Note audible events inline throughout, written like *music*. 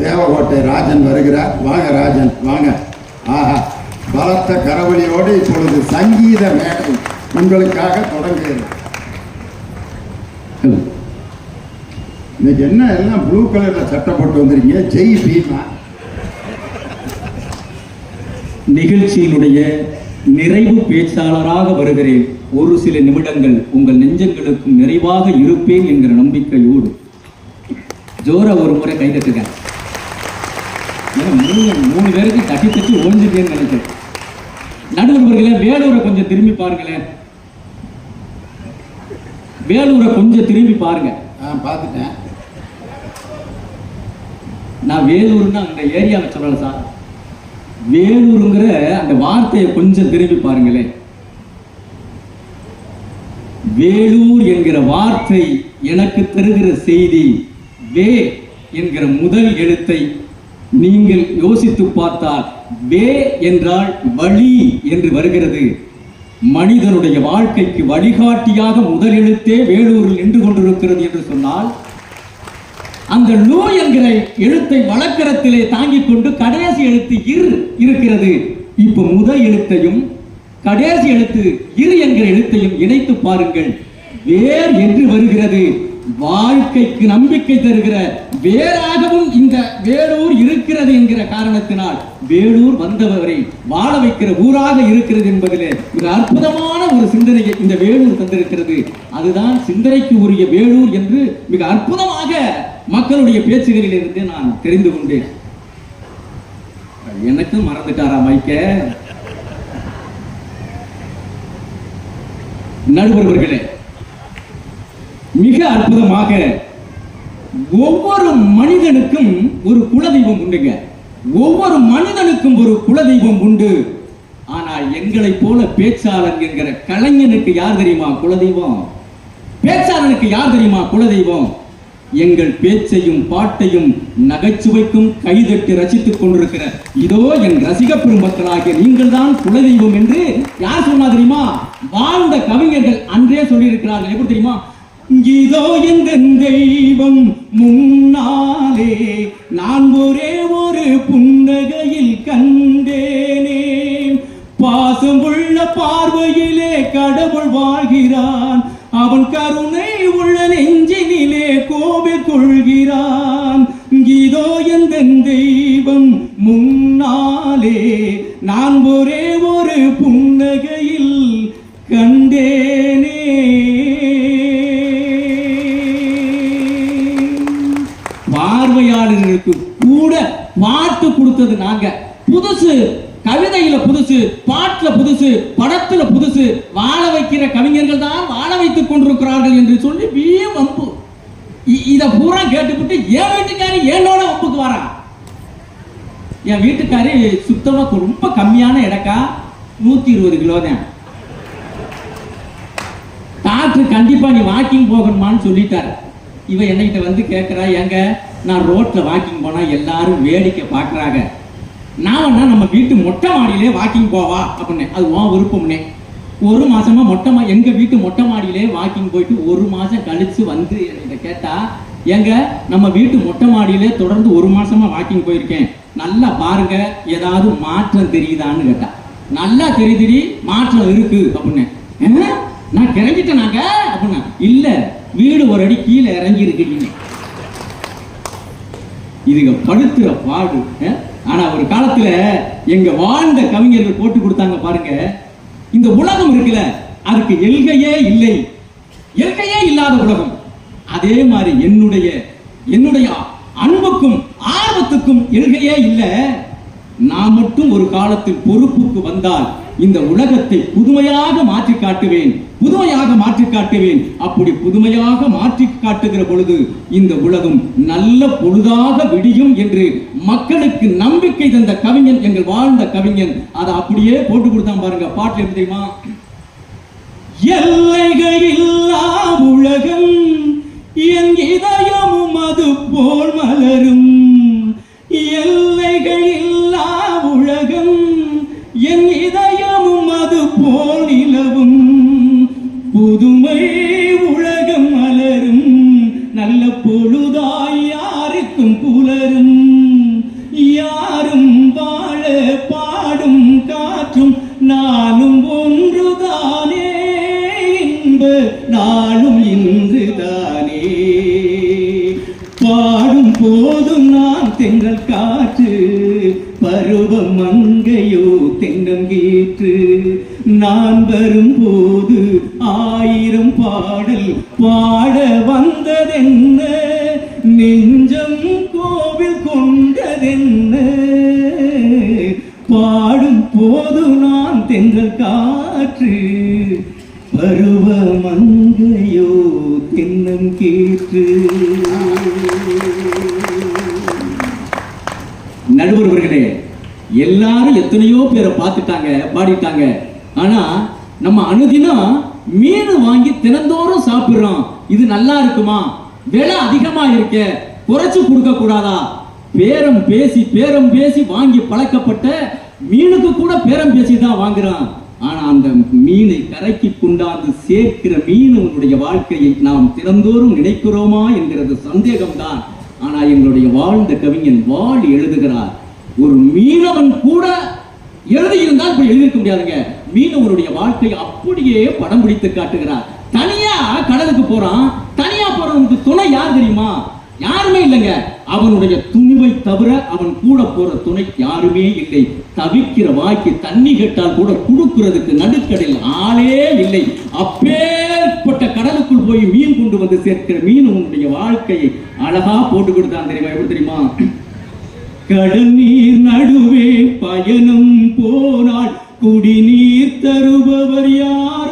தேவகோட்டை ராஜன் வருகிறார். வாங்க ராஜன் வாங்க. ஆஹா பலத்த கரவழியோடு இப்பொழுது சங்கீத மேடை உங்களுக்காக தொடங்குகிறது. இன்னைக்கு என்ன எல்லாம் ப்ளூ கலர்ல சட்டை போட்டு வந்திருக்கீங்க? ஜெய் பீமா. நிகழ்ச்சியினுடைய நிறைவு பேச்சாளராக வருகிறேன். ஒரு சில நிமிடங்கள் உங்கள் நெஞ்சங்களுக்கும் நிறைவாக இருப்பேன் என்கிற நம்பிக்கையோடு. ஜோரா ஒரு முறை கைதட்டுகிறேன் மூணு மூணு பேருக்கு தட்டி தட்டி ஓஞ்சிட்டேன்னு நினைக்கிறேன். நடுவர்களே வேலூரை கொஞ்சம் திரும்பி பாருங்களேன். வேலூரை கொஞ்சம் திரும்பி பாருங்க. ஆ பார்த்துட்டேன். நான் வேலூர்னு அந்த ஏரியாவை சொல்லல சார்? வேலூருங்கிற அந்த வார்த்தையை கொஞ்சம் திரும்பி பாருங்களேன். வேலூர் என்கிற வார்த்தை எனக்கு தருகிற செய்தி வே என்கிற முதல் எழுத்தை நீங்கள் யோசித்து பார்த்தால் வே என்றால் வழி என்று வருகிறது. மனிதனுடைய வாழ்க்கைக்கு வழிகாட்டியாக முதல் எழுத்தே வேலூரில் நின்று கொண்டிருக்கிறது என்று சொன்னால் அந்த லூ என்கிற எழுத்தை வழக்கரத்திலே தாங்கிக் கொண்டு கடைசி எழுத்து இர் இருக்கிறது. இப்ப முதல் எழுத்தையும் கடைசி எழுத்து இரு என்கிற எழுத்தையும் இணைத்து பாருங்கள். வேர் என்று வருகிறது. வாழ்க்கைக்கு நம்பிக்கை தருகிற வேறாகவும் இந்த வேலூர் இருக்கிறது என்கிற காரணத்தினால் வேலூர் வந்தவரை வாழ வைக்கிற ஊராக இருக்கிறது என்பதிலே ஒரு அற்புதமான ஒரு சிந்தனையை இந்த வேலூர் தந்திருக்கிறது. அதுதான் சிந்தனைக்கு உரிய வேலூர் என்று மிக அற்புதமாக மக்களுடைய பேச்சுகளில் இருந்து நான் தெரிந்து கொண்டேன். எனக்கும் மறந்துட்டாரா மைக்க? நடுவர்களே மிக அற்புதமாக ஒவ்வொரு மனிதனுக்கும் ஒரு குலதெய்வம் உண்டுங்க. ஒவ்வொரு மனிதனுக்கும் ஒரு குலதெய்வம் உண்டு. ஆனால் எங்களைப் போல பேச்சாளன் என்கிற கலைஞனுக்கு யார் தெரியுமா குலதெய்வம்? பேச்சாளனுக்கு யார் தெரியுமா குலதெய்வம்? எங்கள் பேச்சையும் பாட்டையும் நகைச்சுவைக்கும் கைதட்டு ரசித்துக் கொண்டிருக்கிற இதோ என் ரசிக பெருமக்களாகிய நீங்கள் தான் குலதெய்வம் என்று யார் சொன்னா தெரியுமா? வாழ்ந்த கவிஞர்கள் அன்றே சொல்லியிருக்கிறார்கள். எப்படி தெரியுமா? இதோ எங்கள் தெய்வம் முன்னாலே நான் ஒரே ஒரு புன்னகையில் கண்டேனே. பாசமுள்ள பார்வையிலே கடவுள் வாழ்கிறார். சொல்லி வீம் வம்பு. இதை பூரா கேட்டுவிட்டு என் வீட்டுக்காரி என்னோட வம்புக்கு வரா. என் வீட்டுக்காரி சுத்தமா ரொம்ப கம்மியான இடக்கா நூத்தி இருபது கிலோ தான். டாக்டர் கண்டிப்பா நீ வாக்கிங் போகணுமான்னு சொல்லிட்டாரு. இவ என்கிட்ட வந்து கேட்கிறா எங்க நான் ரோட்ல வாக்கிங் போனா எல்லாரும் வேடிக்கை பாக்குறாங்க. நான் வேணா நம்ம வீட்டு மொட்டை மாடியிலே வாக்கிங் போவா அப்படின்னு. அது உன் விருப்பம்னே. ஒரு மாசமா மொட்டை மா எங்க வீட்டு மொட்டை மாடியிலே வாக்கிங் போயிட்டு ஒரு மாசம் கழிச்சு வந்து என்கிட்ட கேட்டா ஏங்க நம்ம வீட்டு மொட்டை மாடியிலே தொடர்ந்து ஒரு மாசமா வாக்கிங் போயிருக்கேன். நல்லா பாருங்க ஏதாவது மாற்றம் தெரியுதான்னு கேட்டா. நல்லா தெரியுதுடி மாற்றம் இருக்கு அப்படின்னு என்ன? நான் கிறங்கிட்டேனாங்க அப்படின்னா இல்ல வீடு ஒரு அடி கீழே இறங்கி இருக்கீங்க இதுங்க படுத்துற பாடு ஆனா ஒரு காலத்துல எங்க வாழ்ந்த கவிஞர்கள் போட்டு கொடுத்தாங்க பாருங்க இந்த உலகம் இருக்குல்ல அதுக்கு எல்கையே இல்லை. எல்கையே இல்லாத உலகம். அதே மாதிரி என்னுடைய என்னுடைய அன்புக்கும் ஆர்வத்துக்கும் எல்கையே இல்லை. நான் மட்டும் ஒரு காலத்தில் பொறுப்புக்கு வந்தால் இந்த உலகத்தை புதுமையாக மாற்றி காட்டுவேன். புதுமையாக மாற்றி காட்டுவேன். அப்படி புதுமையாக மாற்றி காட்டுகிற பொழுது இந்த உலகம் நல்ல பொழுதாக விடியும் என்று மக்களுக்கு நம்பிக்கை தந்த கவிஞன் எங்கள் வாழ்ந்த கவிஞன். அதை அப்படியே போட்டு கொடுத்தான் பாருங்க. பாட்டு எப்படி தெரியுமா? எல்லைகள் இல்லா உலகம் என் இதயமும் அது போல் மலரும். பருவ மங்கையோ தென்னங்கீற்று நான் வரும்போது ஆயிரம் பாடல் பாட வந்ததென்ன? நெஞ்சம் கோவில் கொண்டதென்ன? பாடும் போது நான் தென்றல் காற்று பருவ மங்கையோ தென்னம் கேற்று எத்தனையோ பேரை பார்த்துட்டாங்க பாடிட்டாங்க. ஆனா நம்ம அனுதினம் மீன் வாங்கி தினந்தோறும் சாப்பிடுறோம். இது நல்லா இருக்குமா? விலை அதிகமா இருக்க. குறைச்சு கொடுக்க கூடாதா? பேரம் பேசி பேரம் பேசி வாங்கி பழக்கப்பட்ட மீனுக்கு கூட பேரம் பேசி தான் வாங்குறான் ஆனா அந்த மீனை கரைக்கு கொண்டாந்து சேர்க்கிற மீனவனுடைய வாழ்க்கையை நாம் தினந்தோறும் நினைக்கிறோமா என்கிறது சந்தேகம்தான். ஆனா எங்களுடைய வாழ்ந்த கவிஞன் வாழ் எழுதுகிறார் ஒரு மீனவன் கூட எழுதியிருந்தால் இப்படி எழுதியிருக்க முடியாதுங்க. மீனவனுடைய வாழ்க்கையை அப்படியே படம் பிடித்து காட்டுகிறார். தனியா கடலுக்கு போறான். தனியா போறவனுக்கு துணை யார் தெரியுமா? யாருமே இல்லைங்க. அவனுடைய துணிவை தவிர அவன் கூட போற துணை யாருமே இல்லை. தவிக்கிற வாய்க்கு தண்ணி கட்டால் கூட குடுக்கிறதுக்கு நடுக்கடலில் ஆளே இல்லை. அப்பேற்பட்ட கடலுக்குள் போய் மீன் கொண்டு வந்து சேர்க்கிற மீன் உன்னுடைய வாழ்க்கையை அழகா போட்டு கொடுத்தான் தெரியுமா? எப்படி தெரியுமா? கடநீர் நடுவே பயணம் போனால் குடிநீர் தருபவர் யார்?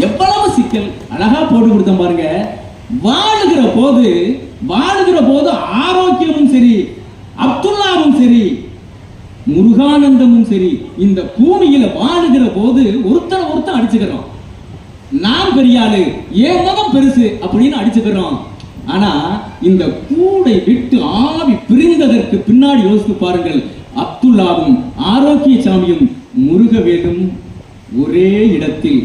எவ்வளவு சிக்கல்? அழகா போட்டு கொடுத்த பாருங்க. வாழுகிற போது வாழுகிற போது ஆரோக்கியமும் சரி அப்துல்லாவும் சரி முருகானந்தமும் சரி இந்த பூமியில வாழுகிற போது ஒருத்தரை ஒருத்தன் அடிச்சுக்கிறோம். நான் பெரிய ஆளு என் மதம் பெருசு அப்படின்னு அடிச்சுக்கிறோம். ஆனா இந்த கூடை விட்டு ஆவி பிரிந்ததற்கு பின்னாடி யோசித்து பாருங்கள். அப்துல்லாவும் ஆரோக்கிய சாமியும் முருகவேலும் ஒரே இடத்தில்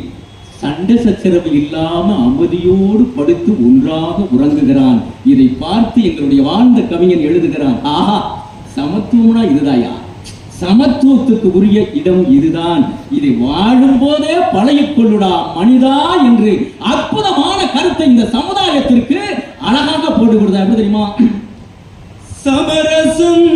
சண்டை சச்சரவு இல்லாம அமைதியோடு படுத்து ஒன்றாக உறங்குகிறான். இதை பார்த்து எங்களுடைய வாழ்ந்த கவிஞன் எழுதுகிறான் ஆஹா சமத்துவம்னா இதுதாயா? சமத்துவத்துக்கு உரிய இடம் இதுதான். இதை வாழும் போதே பழகிக் கொள்ளுடா மனிதா என்று அற்புதமான கருத்தை இந்த சமுதாயத்திற்கு அழகாக போட்டு கொடுத்தா எப்படி தெரியுமா? *clears throat* சமரசம்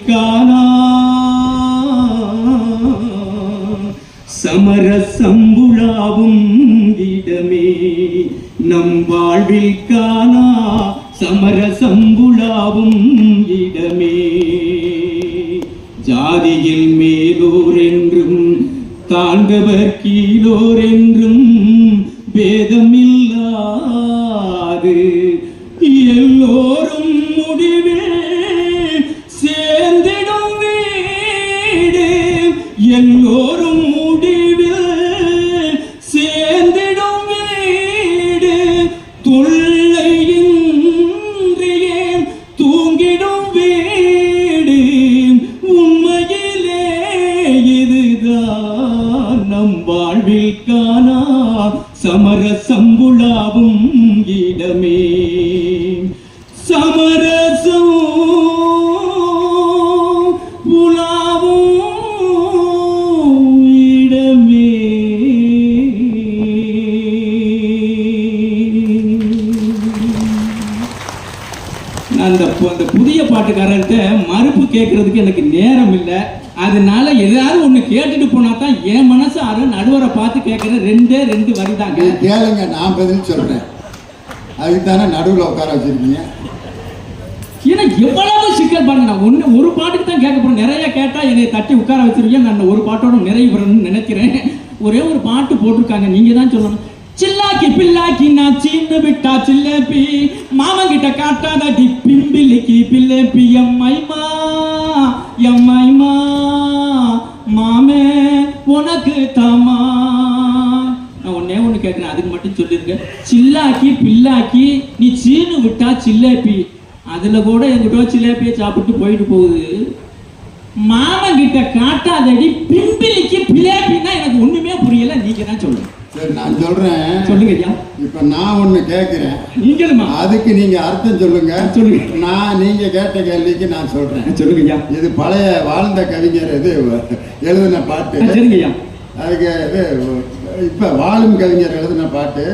வாழ்வில் காணா சமரசம்புழாவும் இடமே நம் வாழ்வில் காணா. சமரசம்புழாவும் இடமே ஜாதியில் மேலோர் என்றும் தாழ்ந்தவர் கீழோர் என்றும் பேதமில்லாது நம் வாழ்வில் காணா சமர சம்புழாவும் இடமே. சமரசம் உலாவும் இடமே அந்த புதிய பாட்டுக்காரர்கிட்ட மறுப்பு கேட்கறதுக்கு எனக்கு நேரம் இல்லை அதனால ஏதாவது ஒண்ணு கேட்டுட்டு போனா தான் என் மனசு அரு நடுவரை பார்த்து கேட்கற ரெண்டே ரெண்டு வரி தாங்க. கேளுங்க நான் பதில் சொல்றேன். அதுக்கு தானே நடுவில் உட்கார வச்சிருக்கீங்க. ஏன்னா எவ்வளவு சிக்கல் பாருங்க நான் ஒண்ணு ஒரு பாட்டுக்கு தான் கேட்க போறேன் நிறைய கேட்டா என்னை தட்டி உட்கார வச்சிருக்கீங்க. நான் ஒரு பாட்டோட நிறைவு பெறணும்னு நினைக்கிறேன். ஒரே ஒரு பாட்டு போட்டிருக்காங்க. நீங்க தான் சொல்லணும். சில்லாக்கி பில்லாக்கி நான் சீந்து விட்டா சில்லப்பி மாமன் கிட்ட காட்டாதடி பிம்பிலிக்கி பிள்ளப்பி எம்மைமா எம்மைமா மாமே உனக்கு தமா நான் ஒன்னே ஒண்ணு கேட்கிறேன் அதுக்கு மட்டும் சொல்லிருங்க. சில்லாக்கி பில்லாக்கி நீ சீனு விட்டா சில்லேப்பி. அதுல கூட எங்கிட்ட சில்லேப்பியை சாப்பிட்டு போயிட்டு போகுது. மாமன் கிட்ட காட்டாதடி பிம்பிலிக்கு பிளேப்பின்னா எனக்கு ஒண்ணுமே புரியல நீங்க தான் சொல்லுங்க. சரி நான் சொல்றேன். சொல்லுங்க ஐயா. இப்ப நான் ஒண்ணு கேட்கிறேன் நீங்களுமா? அதுக்கு நீங்க அர்த்தம் சொல்லுங்க. சொல்லுங்க. நான் நீங்க கேட்ட கேள்விக்கு நான் சொல்றேன். சொல்லுங்க ஐயா. இது பழைய வாழ்ந்த கவிஞர் இது எழுதின பாட்டு. சரிங்க ஐயா. அதுக்கு இது இப்ப வாழும் கவிஞர் எழுதின பாட்டு.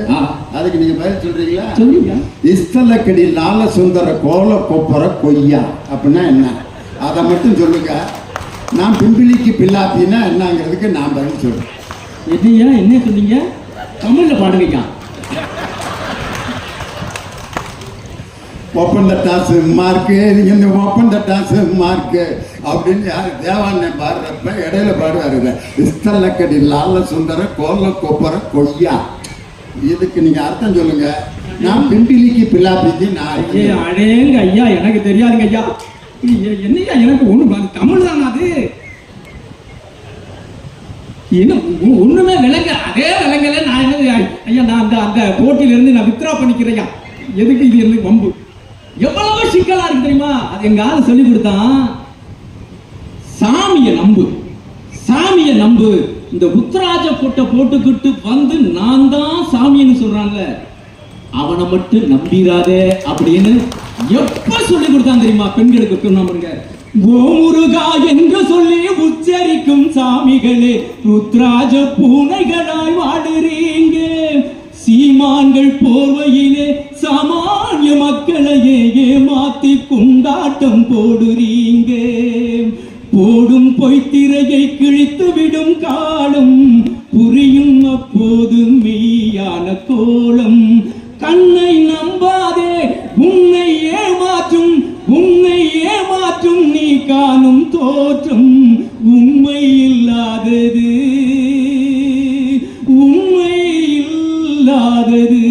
அதுக்கு நீங்க பதில் சொல்றீங்களா? சொல்லுங்க. இஸ்தலக்கடி லால சுந்தர கோல கொப்பர கொய்யா. அப்படின்னா என்ன? அதை மட்டும் சொல்லுங்க. நான் பிம்பிலிக்கு பில்லாப்பின்னா என்னங்கிறதுக்கு நான் பதில் சொல்றேன். என்னய்யா என்ன சொன்னீங்க? தமிழ்ல பாடுங்க ஐயா ஒப்பந்த டாஸ் மார்க்கு இந்த ஒப்பந்த டாஸ் மார்க்கு அப்படின்னு யார்? தேவாண்ணன் பாடுறப்ப இடையில பாடுவார் இதை இஸ்தலக்கடி லால சுந்தர கோல கொப்பர கொய்யா. இதுக்கு நீங்க அர்த்தம் சொல்லுங்க. நான் பிம்பிலிக்கு பில்லாப்பிக்கு நான். அடேங்க ஐயா எனக்கு தெரியாதுங்க ஐயா. என்னய்யா எனக்கு ஒண்ணு தமிழ் தானே அது? என்ன ஒண்ணுமே விளங்க அதே விளங்கல நான் என்ன ஐயா நான் அந்த அந்த போட்டியில இருந்து நான் வித்ரா பண்ணிக்கிறேன் எதுக்கு இது இருந்து வம்பு? எவ்வளவு சிக்கலா இருக்கு தெரியுமா? அது எங்க ஆள் சொல்லி கொடுத்தான். சாமியை நம்பு. சாமியை நம்பு. இந்த உத்ராஜ போட்ட போட்டுக்கிட்டு வந்து நான் தான் சாமின்னு சொல்றான்ல. அவனை மட்டும் நம்பிடாதே அப்படின்னு எப்ப சொல்லி கொடுத்தான் தெரியுமா? பெண்களுக்கு நம்புங்க. ஓமுருகா என்று சொல்லி உச்சரிக்கும் சாமிகளே ருத்ராஜ பூனைகளாய் வாடுறீங்க. சீமான்கள் போர்வையிலே சாமானிய மக்களையே ஏமாத்தி குண்டாட்டம் போடுறீங்க. போடும் பொய்த்திரையை கிழித்து விடும் காலம் புரியும் அப்போது மெய்யான கோலம். காணும் தோற்றம் உண்மை இல்லாதது உண்மை இல்லாதது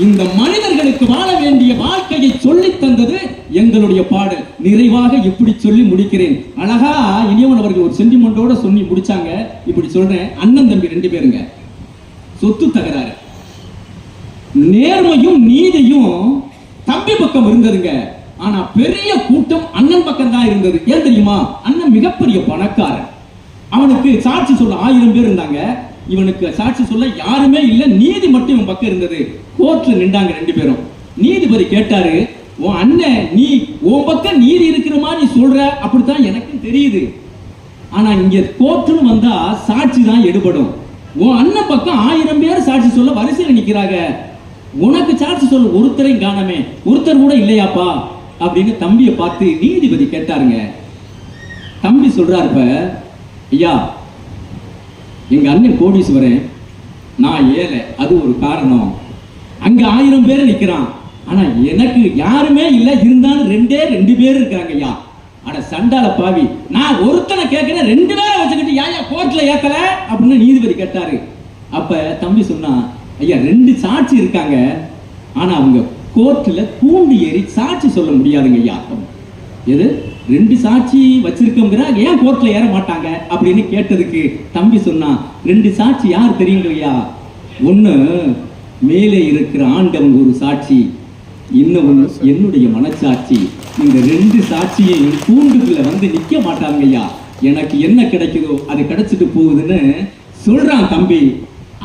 இந்த மனிதர்களுக்கு வாழ வேண்டிய வாழ்க்கையை சொல்லி தந்தது எங்களுடைய பாடல். நிறைவாக இப்படி சொல்லி முடிக்கிறேன். அழகா இனியவன் அவர்கள் ஒரு சென்டிமெண்டோட சொல்லி முடிச்சாங்க. இப்படி சொல்றேன். அண்ணன் தம்பி ரெண்டு பேருங்க. சொத்து தகராறு. நேர்மையும் நீதியும் தம்பி பக்கம் இருந்ததுங்க. ஆனா பெரிய கூட்டம் அண்ணன் பக்கம் தான் இருந்தது. ஏன் தெரியுமா? அண்ணன் மிகப்பெரிய பணக்காரன். அவனுக்கு சாட்சி சொல்ல ஆயிரம் பேர் இருந்தாங்க. இவனுக்கு சாட்சி சொல்ல யாருமே இல்ல. நீதி மட்டும் இவன் பக்கம் இருந்தது. கோர்ட்ல நின்றாங்க ரெண்டு பேரும். நீதிபதி கேட்டாரு உன் அண்ணன் நீ உன் பக்கம் நீதி இருக்கிற மாதிரி சொல்ற. அப்படித்தான் எனக்கும் தெரியுது. ஆனா இங்க கோர்ட்டுன்னு வந்தா சாட்சி தான் எடுபடும். உன் அண்ணன் பக்கம் ஆயிரம் பேர் சாட்சி சொல்ல வரிசையில் நிக்கிறாங்க. உனக்கு சார்ஜ் சொல்லு ஒருத்தரையும் காணமே. ஒருத்தர் கூட இல்லையாப்பா? அப்படின்னு தம்பியை பார்த்து நீதிபதி கேட்டாருங்க. தம்பி சொல்றாரு இப்ப ஐயா எங்க அண்ணன் கோடீஸ்வரன் நான் ஏழை அது ஒரு காரணம். அங்க ஆயிரம் பேர் நிக்கிறான். ஆனா எனக்கு யாருமே இல்ல இருந்தாலும் ரெண்டே ரெண்டு பேர் இருக்காங்க ஐயா. ஆனா சண்டால பாவி நான் ஒருத்தனை கேட்கிறேன் ரெண்டு பேரை வச்சுக்கிட்டு ஏன் கோர்ட்ல ஏத்தல? அப்படின்னு நீதிபதி கேட்டாரு. அப்ப தம்பி சொன்னா ஐயா ரெண்டு சாட்சி இருக்காங்க. ஆனா அவங்க கோர்ட்டில் கூண்டு ஏறி சாட்சி சொல்ல முடியாதுங்க ஐயா எது? ரெண்டு சாட்சி வச்சிருக்கோங்கிற ஏன் கோர்ட்ல ஏற மாட்டாங்க? அப்படின்னு கேட்டதுக்கு தம்பி சொன்னான் ரெண்டு சாட்சி யார் தெரியுங்கய்யா ஒண்ணு மேலே இருக்கிற ஆண்டவன் ஒரு சாட்சி. இன்னொன்று என்னுடைய மனச்சாட்சி. இந்த ரெண்டு சாட்சியையும் கூண்டுக்குள்ள வந்து நிக்க மாட்டாங்கய்யா எனக்கு என்ன கிடைக்குதோ அது கிடைச்சிட்டு போகுதுன்னு சொல்றான் தம்பி.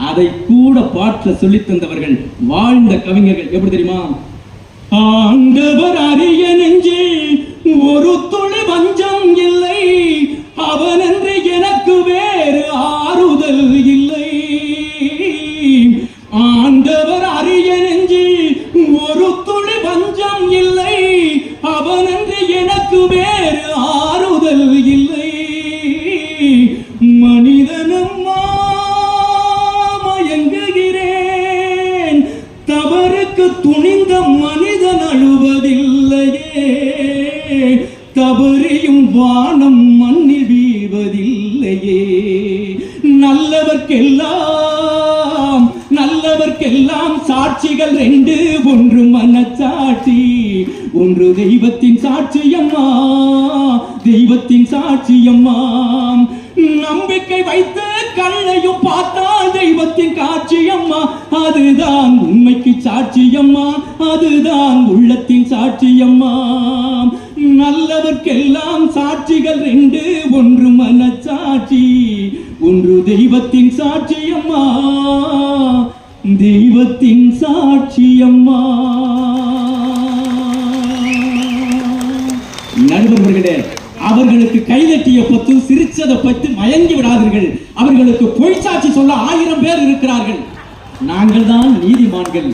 அதை கூட பாற்ற சொல்லி தந்தவர்கள் வாழ்ந்த கவிஞர்கள் எப்படி தெரியுமா? ஆண்டவர் அரிய நெஞ்சில் ஒரு துளி வஞ்சம் நல்லவர்க்கெல்லாம் நல்லவர்க்கெல்லாம் சாட்சிகள் ரெண்டு. ஒன்று மனச்சாட்சி ஒன்று தெய்வத்தின் சாட்சியம்மா தெய்வத்தின் சாட்சியம்மா நம்பிக்கை வைத்து கண்ணையும் பார்த்தால் தெய்வத்தின் காட்சியம்மா அதுதான் உண்மைக்கு சாட்சியம்மா அதுதான் உள்ளத்தின் சாட்சியம்மா நல்லவர்க்கெல்லாம் சாட்சிகள் ரெண்டு. ஒன்று மனச்சாட்சி ஒன்று தெய்வத்தின் சாட்சியம்மா தெய்வத்தின் சாட்சியம்மா நண்பர்களே அவர்களுக்கு கைதட்டிய பத்து சிரிச்சதை பற்றி மயங்கி விடாதீர்கள். அவர்களுக்கு பொய் சாட்சி சொல்ல ஆயிரம் பேர் இருக்கிறார்கள். நாங்கள் தான் நீதிமான்கள்.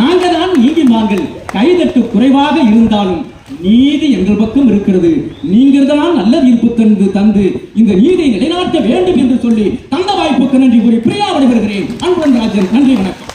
நாங்கள் தான் நீதிமான்கள் கைதட்டு குறைவாக இருந்தாலும் நீதி எங்கள் பக்கம் இருக்கிறது. நீங்கள் தான் நல்ல தீர்ப்பு தந்து தந்து இந்த நீதியை நிலைநாட்ட வேண்டும் என்று சொல்லி தந்த வாய்ப்புக்கு நன்றி கூறி பிரியா விடுகிறேன் அன்புடன் ராஜன் நன்றி வணக்கம்.